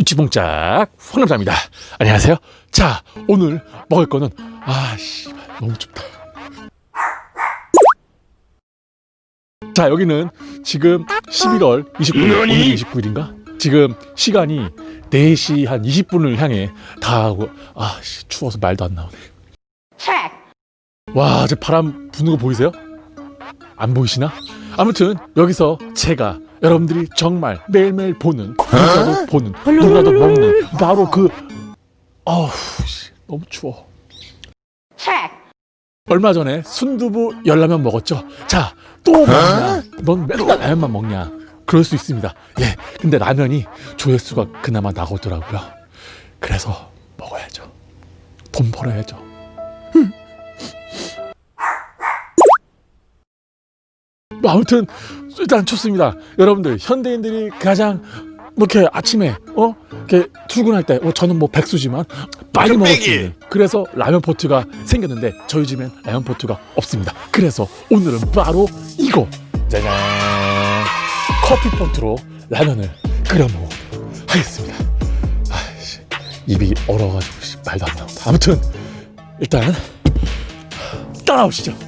유치봉짝 황남자입니다. 안녕하세요. 자 오늘 먹을 거는 아 씨 너무 춥다. 자 여기는 지금 11월 29일 오늘 29일인가? 지금 시간이 4시 한 20분을 향해 다 하고 아 씨 추워서 말도 안 나오네. 와, 저 바람 부는 거 보이세요? 안 보이시나? 아무튼 여기서 제가 여러분들이 정말 매일매일 보는 누구라도 보는 누구라도 먹는 바로 그 어우 씨, 너무 추워. 얼마 전에 순두부 열라면 먹었죠? 자 또 먹냐? 넌 맨날 라면만 먹냐? 그럴 수 있습니다. 예 근데 라면이 조회수가 그나마 나오더라고요. 그래서 먹어야죠. 돈 벌어야죠 뭐 아무튼 일단 좋습니다. 여러분들 현대인들이 가장 뭐 이렇게 아침에 어 이렇게 출근할 때 어, 저는 뭐 백수지만 빨리 먹을 수 있는 그래서 라면 포트가 생겼는데 저희 집엔 라면 포트가 없습니다. 그래서 오늘은 바로 이거 짜잔 커피 포트로 라면을 끓여 먹도록 하겠습니다. 아이씨 입이 얼어가지고 씨, 말도 안 나온다. 아무튼 일단 따라오시죠.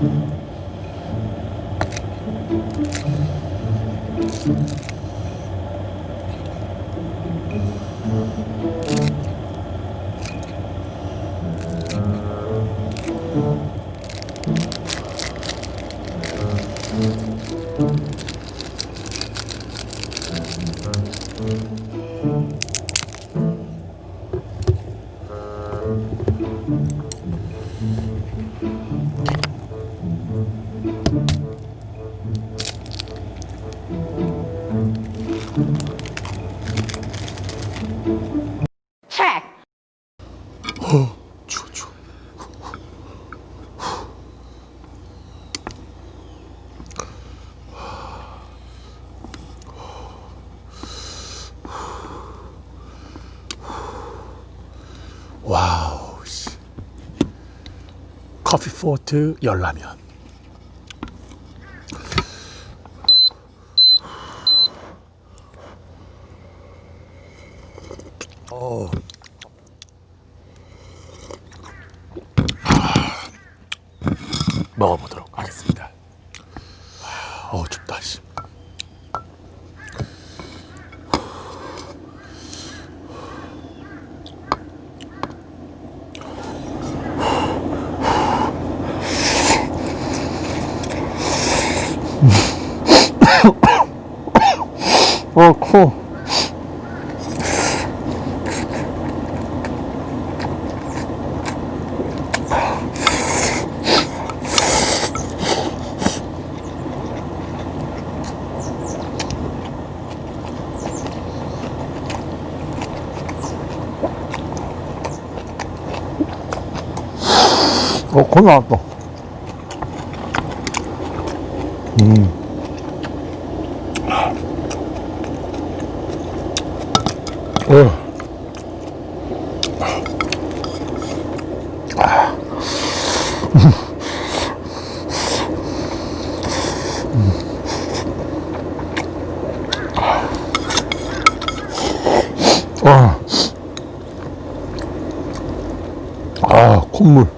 Thank you. 추워 추워. 와우 씨. 커피 포트 열라면. 어. 먹어보도록 하겠습니다. 어우 춥다 씨. 어, 코. 어, 코 나왔다. 음. 어. 아. 아, 콧물.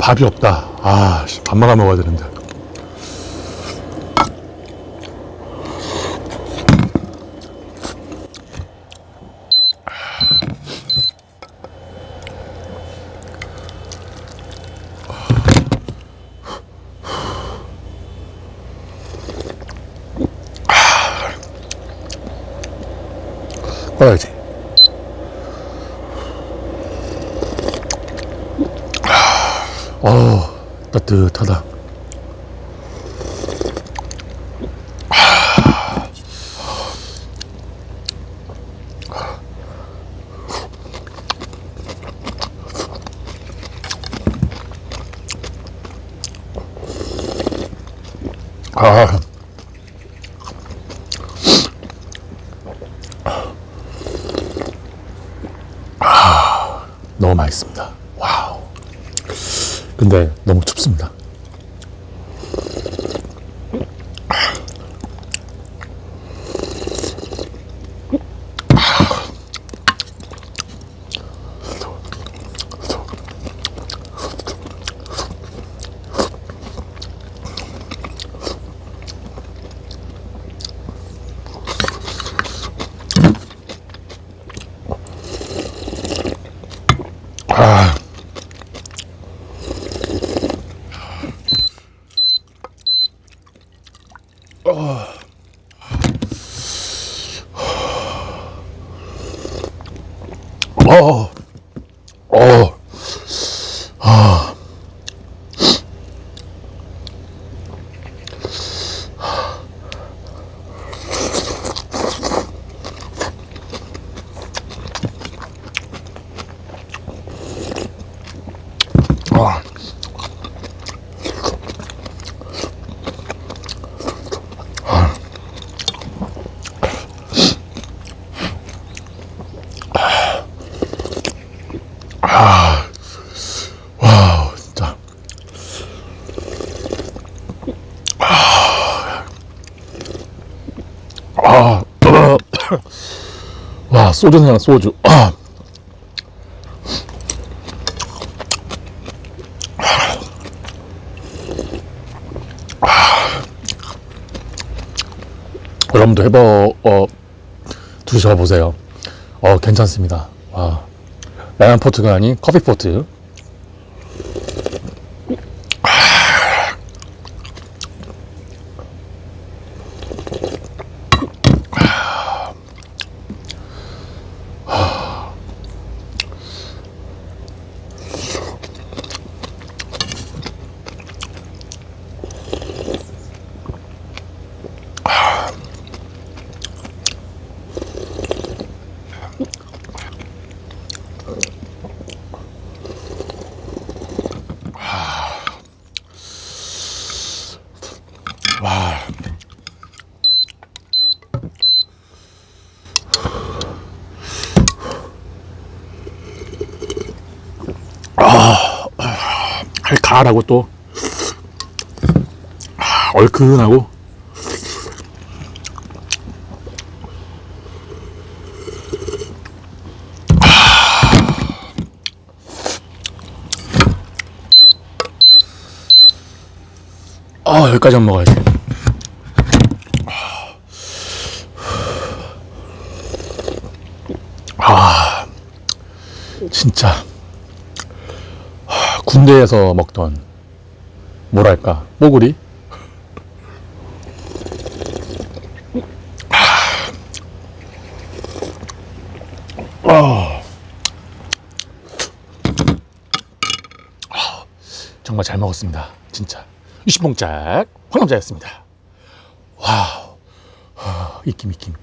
밥이 없다. 아, 씨, 밥 말아 먹어야 되는데. 꺼야지. 어우, 따뜻하다. 아. 아, 너무 맛있습니다. 근데 너무 춥습니다. 아, 와, 소주 생각 소주. 아. 여러분도 해봐 어, 드셔보세요. 어 괜찮습니다. 와 라면 포트가 아닌 커피 포트. 아, 칼칼하고 또. 아, 얼큰하고. 아 여기까지 안 먹어야지. 아 진짜. 아, 군대에서 먹던 뭐랄까 뽀글이? 정말 잘 먹었습니다 진짜. 20봉짝 황남자였습니다. 와우. 아, 이김 이김